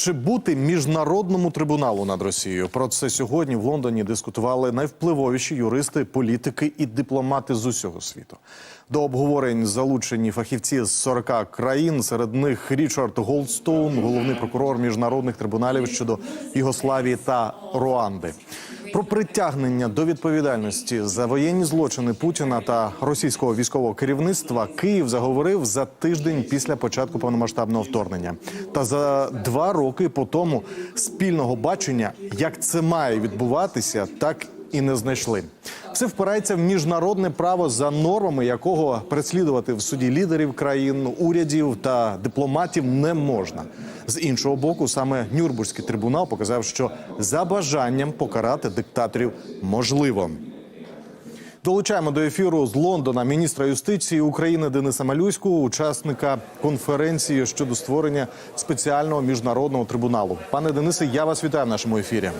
Чи бути міжнародному трибуналу над Росією? Про це сьогодні в Лондоні дискутували найвпливовіші юристи, політики і дипломати з усього світу. До обговорень залучені фахівці з 40 країн. Серед них Річард Голдстоун, головний прокурор міжнародних трибуналів щодо Югославії та Руанди. Про притягнення до відповідальності за воєнні злочини Путіна та російського військового керівництва Київ заговорив за тиждень після початку повномасштабного вторгнення. Та за два роки по тому спільного бачення, як це має відбуватися, так і не знайшли. Все впирається в міжнародне право, за нормами якого переслідувати в суді лідерів країн, урядів та дипломатів не можна. З іншого боку, саме Нюрнбурзький трибунал показав, що за бажанням покарати диктаторів можливо. Долучаємо до ефіру з Лондона міністра юстиції України Дениса Малюську, учасника конференції щодо створення спеціального міжнародного трибуналу. Пане Денисе, я вас вітаю в нашому ефірі.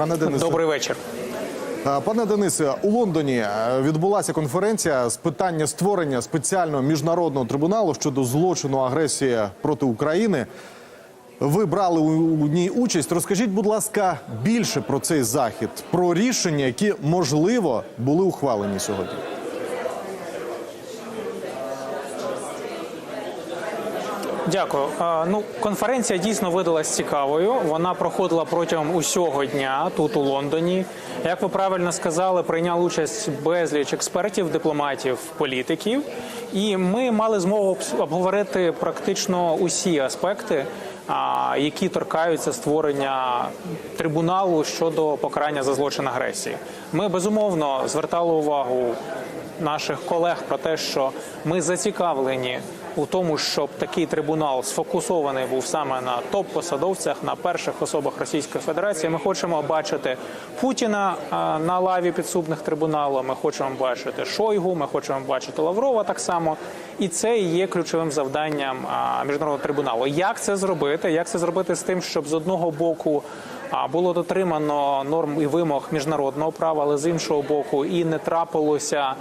Пане Денисе, Добрий вечір. Е, Пане Денисе, у Лондоні е, відбулася конференція з питання створення спеціального міжнародного трибуналу щодо злочину агресії проти України. Ви брали у ній участь. Розкажіть, будь ласка, більше про цей захід, про рішення, які можливо були ухвалені сьогодні. Дякую. Ну, конференція дійсно видалась цікавою. Вона проходила протягом усього дня тут у Лондоні. Як ви правильно сказали, прийняли участь безліч експертів, дипломатів, політиків. І ми мали змогу обговорити практично усі аспекти, які торкаються створення трибуналу щодо покарання за злочин агресії. Ми безумовно звертали увагу наших колег про те, що ми зацікавлені у тому, щоб такий трибунал сфокусований був саме на топ-посадовцях, на перших особах Російської Федерації. Ми хочемо бачити Путіна на лаві підсудних трибуналу. Ми хочемо бачити Шойгу, ми хочемо бачити Лаврова так само. І це є ключовим завданням міжнародного трибуналу. Як це зробити? Як це зробити з тим, щоб з одного боку було дотримано норм і вимог міжнародного права, але з іншого боку, і не трапилося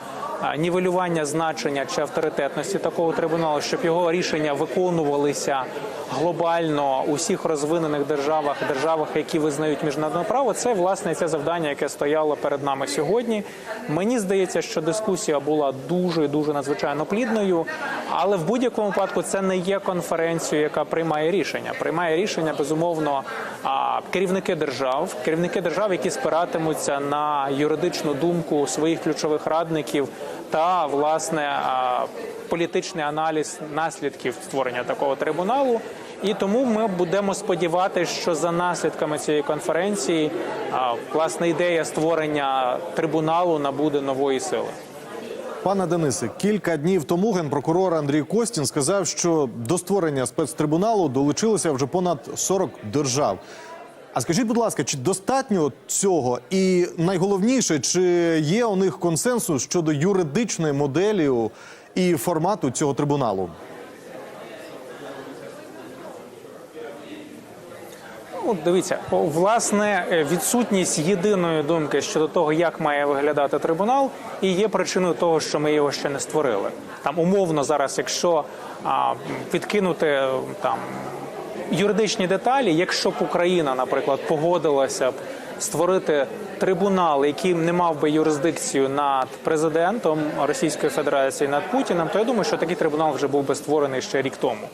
нівелювання значення чи авторитетності такого трибуналу, щоб його рішення виконувалися глобально у всіх розвинених державах, державах, які визнають міжнародне право. Це власне це завдання, яке стояло перед нами сьогодні. Мені здається, що дискусія була дуже дуже надзвичайно плідною, але в будь-якому випадку це не є конференцією, яка приймає рішення. Приймає рішення безумовно керівники держав, керівники держав, які спиратимуться на юридичну думку своїх ключових радників та власне політичний аналіз наслідків створення такого трибуналу. І тому ми будемо сподіватися, що за наслідками цієї конференції власне ідея створення трибуналу набуде нової сили. Пане Денисе, кілька днів тому генпрокурор Андрій Костін сказав, що до створення спецтрибуналу долучилося вже понад 40 держав. А скажіть, будь ласка, чи достатньо цього? І найголовніше, чи є у них консенсус щодо юридичної моделі і формату цього трибуналу? Ну, дивіться, власне, е, відсутність єдиної думки щодо того, як має виглядати трибунал, і є причиною того, що ми його ще не створили. Там умовно зараз, якщо а, відкинути е, там юридичні деталі, якщо б Україна, наприклад, погодилася б створити трибунал, який не мав би юрисдикцію над президентом Російської Федерації над Путіним, то я думаю, що такий трибунал вже був би створений ще рік тому.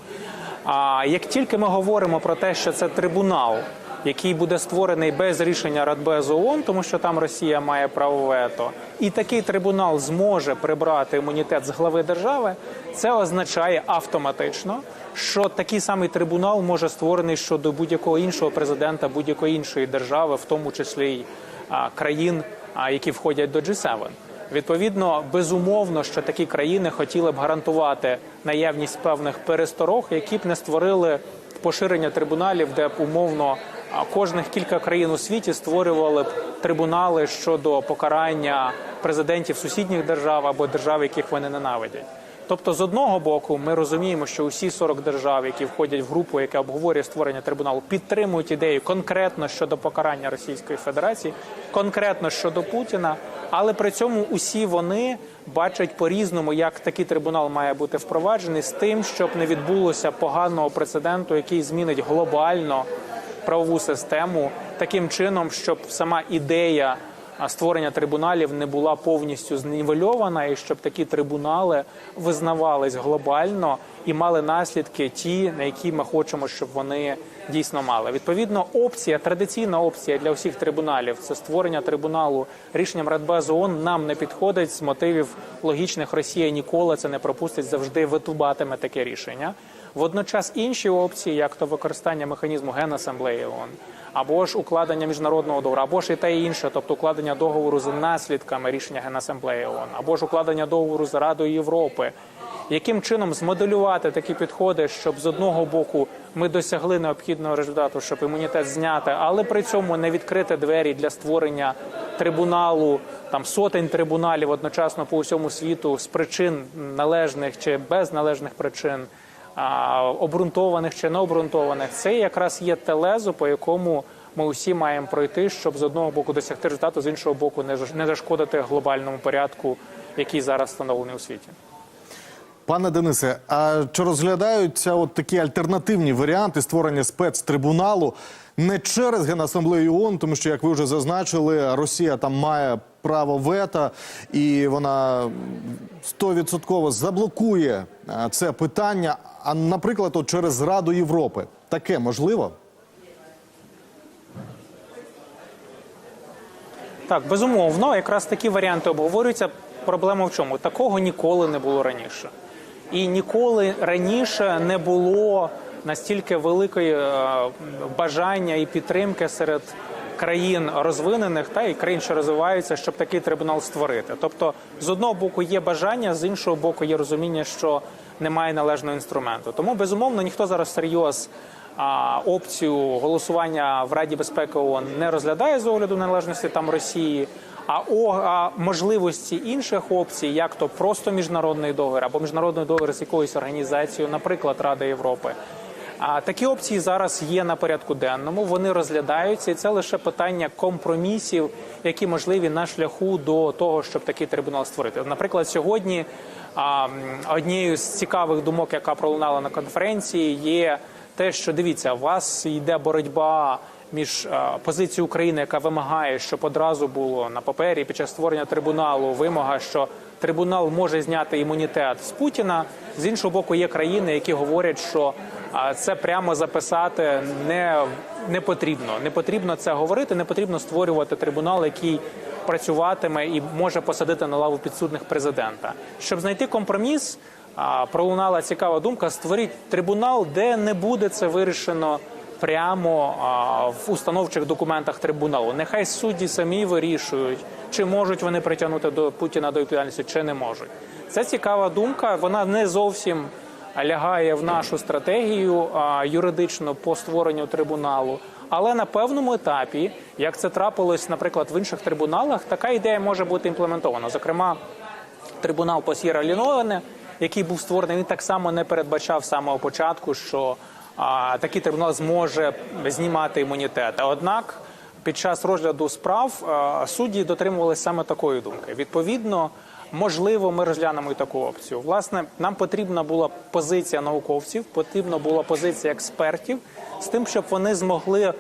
А як тільки ми говоримо про те, що це трибунал, який буде створений без рішення Радбезу ООН, тому що там Росія має право вето, і такий трибунал зможе прибрати імунітет з глави держави, це означає автоматично, що такий самий трибунал може створений щодо будь-якого іншого президента будь-якої іншої держави, в тому числі й країн, які входять до G7. Відповідно, безумовно, що такі країни хотіли б гарантувати наявність певних пересторог, які б не створили поширення трибуналів, де б умовно кожних кілька країн у світі створювали б трибунали щодо покарання президентів сусідніх держав або держав, яких вони ненавидять. Тобто, з одного боку, ми розуміємо, що усі 40 держав, які входять в групу, яка обговорює створення трибуналу, підтримують ідею конкретно щодо покарання Російської Федерації, конкретно щодо Путіна. Але при цьому усі вони бачать по-різному, як такий трибунал має бути впроваджений з тим, щоб не відбулося поганого прецеденту, який змінить глобально правову систему таким чином, щоб сама ідея створення трибуналів не була повністю знівельована, і щоб такі трибунали визнавались глобально і мали наслідки ті, на які ми хочемо, щоб вони дійсно мали. Відповідно, опція, традиційна опція для всіх трибуналів це створення трибуналу рішенням Радбезу ООН нам не підходить з мотивів логічних. Росія ніколи це не пропустить, завжди витубатиме таке рішення. Водночас інші опції, як то використання механізму Генасамблеї ООН, або ж укладення міжнародного договору, або ж і те і інше, тобто укладення договору з наслідками рішення Генасамблеї ООН, або ж укладення договору з Радою Європи. Яким чином змоделювати такі підходи, щоб з одного боку ми досягли необхідного результату, щоб імунітет зняти, але при цьому не відкрити двері для створення трибуналу, там сотень трибуналів одночасно по усьому світу з причин належних чи без належних причин обґрунтованих чи необґрунтованих, це якраз є те лезо, по якому ми усі маємо пройти, щоб з одного боку досягти результату, з іншого боку, не зашкодити глобальному порядку, який зараз встановлений у світі. Пане Денисе, а чи розглядаються от такі альтернативні варіанти створення спецтрибуналу не через Генасамблею ООН, тому що, як ви вже зазначили, Росія там має право вето, і вона стовідсотково заблокує це питання. А наприклад, от через Раду Європи таке можливо? Так, безумовно, якраз такі варіанти обговорюються. Проблема в чому? Такого ніколи не було раніше. І ніколи раніше не було настільки великої е, бажання і підтримки серед країн розвинених та і країн, що розвиваються, щоб такий трибунал створити. Тобто, з одного боку є бажання, з іншого боку, є розуміння, що немає належного інструменту. Тому безумовно ніхто зараз всерйоз а, опцію голосування в Раді безпеки ООН не розглядає з огляду належності там Росії. А о можливості інших опцій, як то просто міжнародний договір або міжнародний договір з якоюсь організацією, наприклад, Рада Європи. А такі опції зараз є на порядку денному. Вони розглядаються, і це лише питання компромісів, які можливі на шляху до того, щоб такий трибунал створити. Наприклад, сьогодні а, однією з цікавих думок, яка пролунала на конференції, є те, що дивіться, у вас йде боротьба між позицією України, яка вимагає, щоб одразу було на папері під час створення трибуналу вимога, що трибунал може зняти імунітет з Путіна. З іншого боку, є країни, які говорять, що це прямо записати не, не потрібно. Не потрібно це говорити, не потрібно створювати трибунал, який працюватиме і може посадити на лаву підсудних президента. Щоб знайти компроміс, пролунала цікава думка: створіть трибунал, де не буде це вирішено прямо а, в установчих документах трибуналу. Нехай судді самі вирішують, чи можуть вони притягнути до Путіна до відповідальності, чи не можуть. Це цікава думка. Вона не зовсім лягає в нашу стратегію а, юридично по створенню трибуналу. Але на певному етапі, як це трапилось, наприклад, в інших трибуналах, така ідея може бути імплементована. Зокрема, трибунал по Сєра Ліновене, який був створений, він так само не передбачав з самого початку, що а, такий трибунал зможе знімати імунітет. Однак під час розгляду справ судді дотримувалися саме такої думки. Відповідно, можливо, ми розглянемо і таку опцію. Власне, нам потрібна була позиція науковців, потрібна була позиція експертів з тим, щоб вони змогли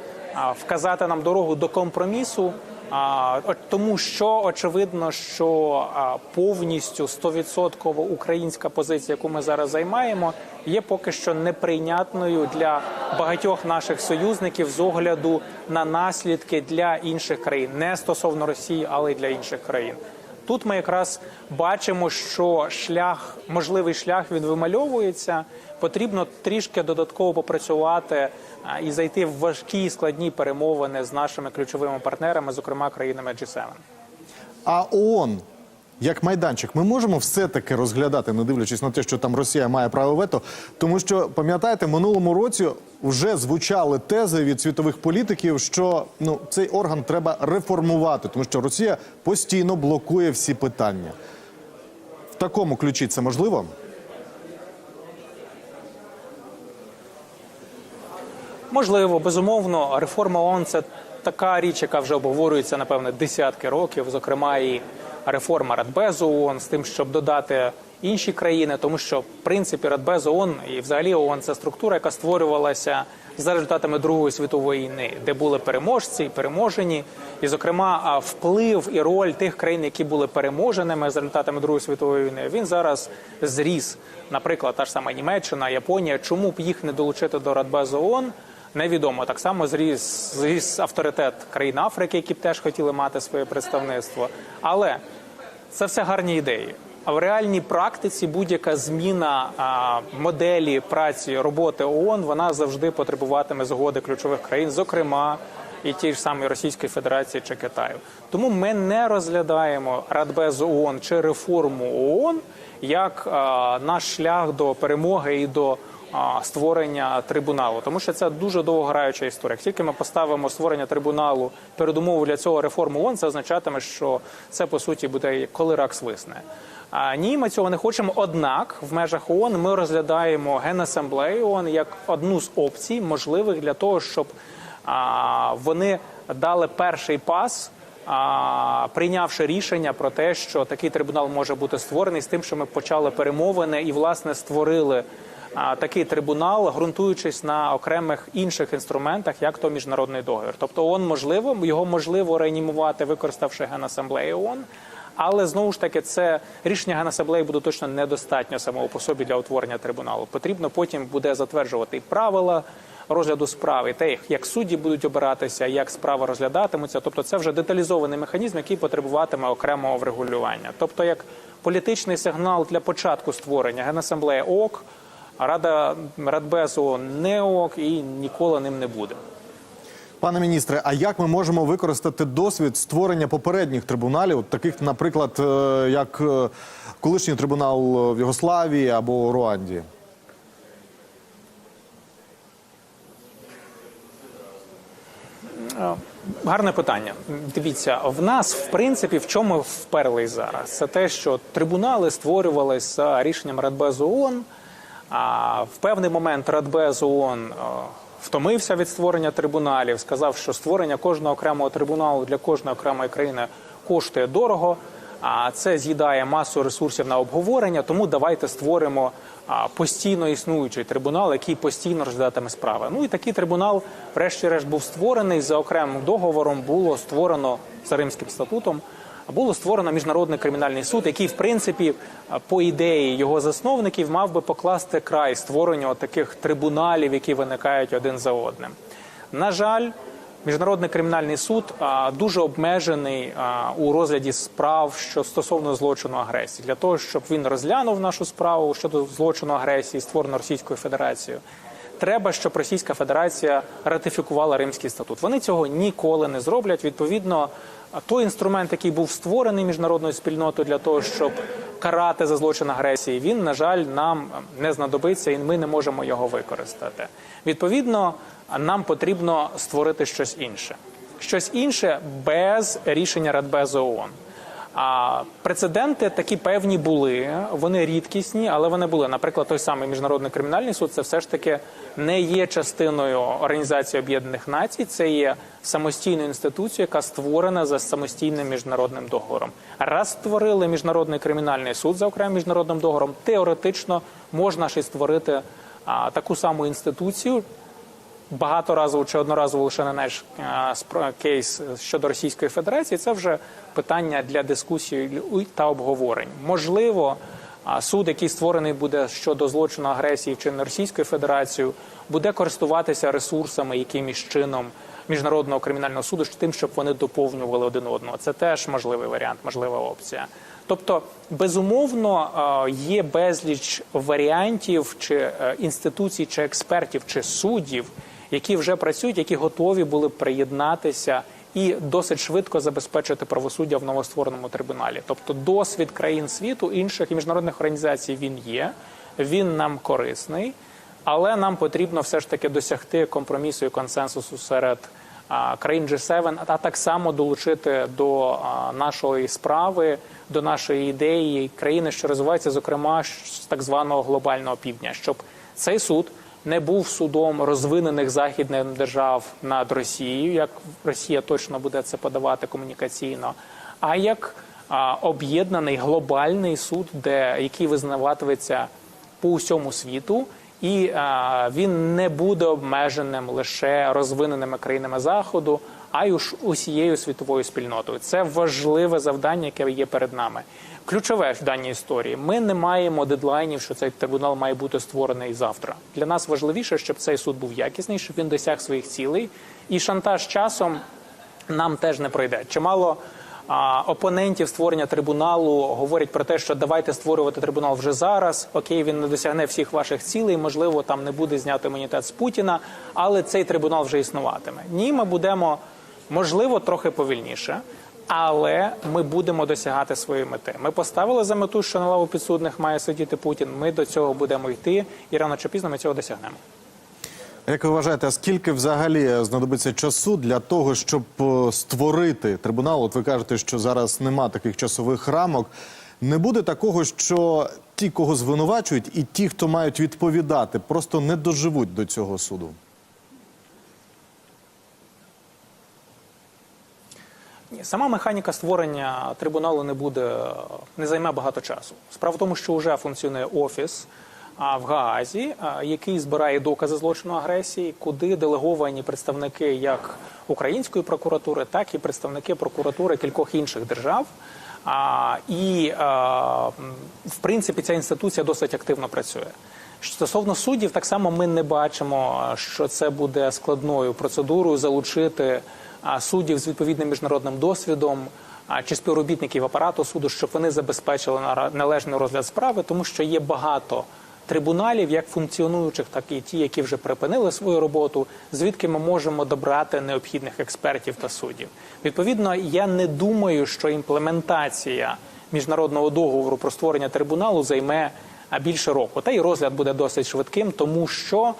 вказати нам дорогу до компромісу. А, тому що очевидно, що повністю 100% українська позиція, яку ми зараз займаємо, є поки що неприйнятною для багатьох наших союзників з огляду на наслідки для інших країн, не стосовно Росії, але й для інших країн. Тут ми якраз бачимо, що шлях, можливий шлях він вимальовується. Потрібно трішки додатково попрацювати і зайти в важкі складні перемовини з нашими ключовими партнерами, зокрема країнами G7. А ООН, як майданчик, ми можемо все-таки розглядати, не дивлячись на те, що там Росія має право вето. Тому що, пам'ятаєте, минулому році вже звучали тези від світових політиків, що ну, цей орган треба реформувати, тому що Росія постійно блокує всі питання. В такому ключі це можливо? Можливо, безумовно, реформа ООН – це така річ, яка вже обговорюється напевне десятки років. Зокрема, і реформа Радбезу ООН, з тим, щоб додати інші країни, тому що в принципі Радбез ООН і взагалі ООН – це структура, яка створювалася за результатами Другої світової війни, де були переможці і переможені, і зокрема вплив і роль тих країн, які були переможеними за результатами Другої світової війни, він зараз зріс. Наприклад, та ж сама Німеччина, Японія. Чому б їх не долучити до Радбезу ООН? Невідомо так само зріс зріс авторитет країн Африки, які б теж хотіли мати своє представництво. Але це все гарні ідеї. А в реальній практиці будь-яка зміна а, моделі праці роботи ООН вона завжди потребуватиме згоди ключових країн, зокрема і ті ж самі Російської Федерації чи Китаю. Тому ми не розглядаємо Радбез ООН чи реформу ООН як а, наш шлях до перемоги і до створення трибуналу, тому що це дуже довгограюча історія. Як тільки ми поставимо створення трибуналу передумову для цього реформу ООН, це означатиме, що це по суті буде коли рак свисне. А ні, ми цього не хочемо. Однак в межах ООН ми розглядаємо генасамблею ООН як одну з опцій, можливих для того, щоб а, вони дали перший пас. Прийнявши рішення про те, що такий трибунал може бути створений, з тим, що ми почали перемовини і власне створили такий трибунал, ґрунтуючись на окремих інших інструментах, як то міжнародний договір. Тобто, ООН можливо, його можливо реанімувати, використавши генасамблею ООН. Але знову ж таки, це рішення генасамблеї буде точно недостатньо самого по собі для утворення трибуналу. Потрібно потім буде затверджувати і правила розгляду справи, те, як судді будуть обиратися, як справа розглядатимуться. Тобто, це вже деталізований механізм, який потребуватиме окремого врегулювання. Тобто, як політичний сигнал для початку створення генасамблея ок, а Рада Радбез ООН не ок і ніколи ним не буде. Пане міністре, а як ми можемо використати досвід створення попередніх трибуналів, таких, наприклад, е, як е, колишній трибунал в Югославії або Руанді? Гарне питання. Дивіться, в нас в принципі в чому вперлись зараз? Це те, що трибунали створювалися за рішенням Радбезу ООН. А в певний момент Радбез ООН е, втомився від створення трибуналів, сказав, що створення кожного окремого трибуналу для кожної окремої країни коштує дорого. А це з'їдає масу ресурсів на обговорення. Тому давайте створимо постійно існуючий трибунал, який постійно розглядатиме справи. Ну і такий трибунал, врешті-решт, був створений за окремим договором. Було створено за Римським статутом. Було створено міжнародний кримінальний суд, який, в принципі, по ідеї його засновників, мав би покласти край створенню таких трибуналів, які виникають один за одним. На жаль, Міжнародний кримінальний суд дуже обмежений у розгляді справ що стосовно злочину агресії. Для того, щоб він розглянув нашу справу щодо злочину агресії, створеного Російською Федерацією, треба, щоб Російська Федерація ратифікувала Римський статут. Вони цього ніколи не зроблять. Відповідно, той інструмент, який був створений міжнародною спільнотою для того, щоб карати за злочин агресії, він, на жаль, нам не знадобиться, і ми не можемо його використати. Відповідно, нам потрібно створити щось інше. Щось інше без рішення Радбезу ООН. А прецеденти такі певні були, вони рідкісні, але вони були. Наприклад, той самий міжнародний кримінальний суд це все ж таки не є частиною Організації Об'єднаних Націй. Це є самостійною інституцією, яка створена за самостійним міжнародним договором. Раз створили міжнародний кримінальний суд за окремим міжнародним договором, теоретично можна ще створити а, таку саму інституцію багаторазово чи одноразово лише не наш е, кейс щодо Російської Федерації, це вже питання для дискусії та обговорень. Можливо, суд, який створений буде щодо злочину агресії вчиненої Російською Федерацією, буде користуватися ресурсами якимось чином міжнародного кримінального суду, тим, щоб вони доповнювали один одного. Це теж можливий варіант, можлива опція. Тобто, безумовно, е, є безліч варіантів чи е, інституцій, чи експертів, чи суддів, які вже працюють, які готові були приєднатися і досить швидко забезпечити правосуддя в новоствореному трибуналі. Тобто, досвід країн світу, інших і міжнародних організацій він є, він нам корисний, але нам потрібно все ж таки досягти компромісу і консенсусу серед країн G7, а так само долучити до нашої справи, до нашої ідеї країни, що розвиваються, зокрема з так званого глобального півдня, щоб цей суд не був судом розвинених західних держав над Росією, як Росія точно буде це подавати комунікаційно, а як об'єднаний глобальний суд, де який визнаватиметься по усьому світу, і а, він не буде обмеженим лише розвиненими країнами заходу, а й усією світовою спільнотою. Це важливе завдання, яке є перед нами. Ключове в даній історії. Ми не маємо дедлайнів, що цей трибунал має бути створений завтра. Для нас важливіше, щоб цей суд був якісний, щоб він досяг своїх цілей, і шантаж часом нам теж не пройде. Чимало опонентів створення трибуналу говорять про те, що давайте створювати трибунал вже зараз. Окей, він не досягне всіх ваших цілей. Можливо, там не буде знято імунітет з Путіна, але цей трибунал вже існуватиме. Ні, ми будемо можливо трохи повільніше. Але ми будемо досягати своєї мети. Ми поставили за мету, що на лаву підсудних має сидіти Путін. Ми до цього будемо йти, і рано чи пізно ми цього досягнемо. Як ви вважаєте, скільки взагалі знадобиться часу для того, щоб е, створити трибунал? От ви кажете, що зараз нема таких часових рамок. Не буде такого, що ті, кого звинувачують, і ті, хто мають відповідати, просто не доживуть до цього суду. Сама механіка створення трибуналу не буде не займе багато часу. Справа в тому, що вже функціонує офіс в Гаазі, який збирає докази злочину агресії, куди делеговані представники як української прокуратури, так і представники прокуратури кількох інших держав. А, і а, в принципі ця інституція досить активно працює. Стосовно суддів, так само ми не бачимо, що це буде складною процедурою залучити а, суддів з відповідним міжнародним досвідом а, чи співробітників апарату суду, щоб вони забезпечили належний розгляд справи, тому що є багато трибуналів, як функціонуючих, так і ті, які вже припинили свою роботу, звідки ми можемо добрати необхідних експертів та суддів. Відповідно, я не думаю, що імплементація міжнародного договору про створення трибуналу займе більше року. Та й розгляд буде досить швидким, тому що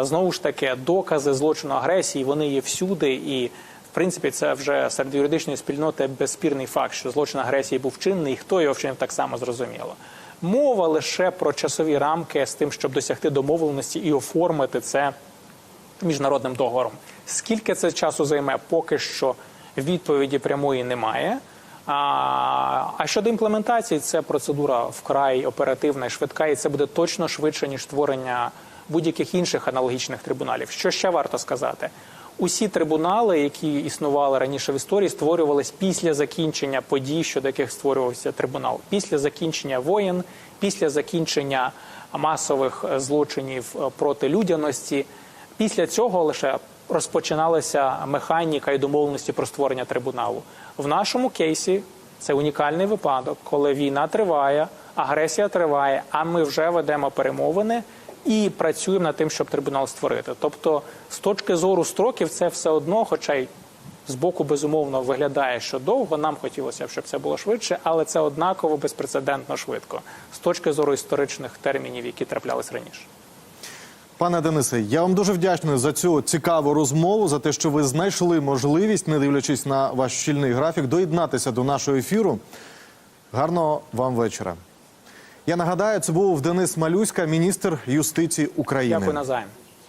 знову ж таки докази злочину агресії вони є всюди і. В принципі, це вже серед юридичної спільноти безспірний факт, що злочин агресії був чинний, і хто його вчинив так само зрозуміло. Мова лише про часові рамки з тим, щоб досягти домовленості і оформити це міжнародним договором. Скільки це часу займе, поки що відповіді прямої немає. А, а щодо імплементації, це процедура вкрай оперативна і швидка, і це буде точно швидше ніж створення будь-яких інших аналогічних трибуналів. Що ще варто сказати? Усі трибунали, які існували раніше в історії, створювались після закінчення подій, щодо яких створювався трибунал, після закінчення воєн, після закінчення масових е, злочинів е, проти людяності. Після цього лише розпочиналася механіка і домовленості про створення трибуналу. В нашому кейсі це унікальний випадок, коли війна триває, агресія триває, а ми вже ведемо перемовини і працюємо над тим, щоб трибунал створити. Тобто, з точки зору строків, це все одно, хоча й з боку безумовно виглядає, що довго. Нам хотілося б, щоб це було швидше, але це однаково безпрецедентно швидко з точки зору історичних термінів, які траплялись раніше. Пане Денисе, я вам дуже вдячний за цю цікаву розмову, за те, що ви знайшли можливість, не дивлячись на ваш щільний графік, доєднатися до нашого ефіру. Гарного вам вечора. Я нагадаю, це був Денис Малюська, міністр юстиції України. Дякую назаєм.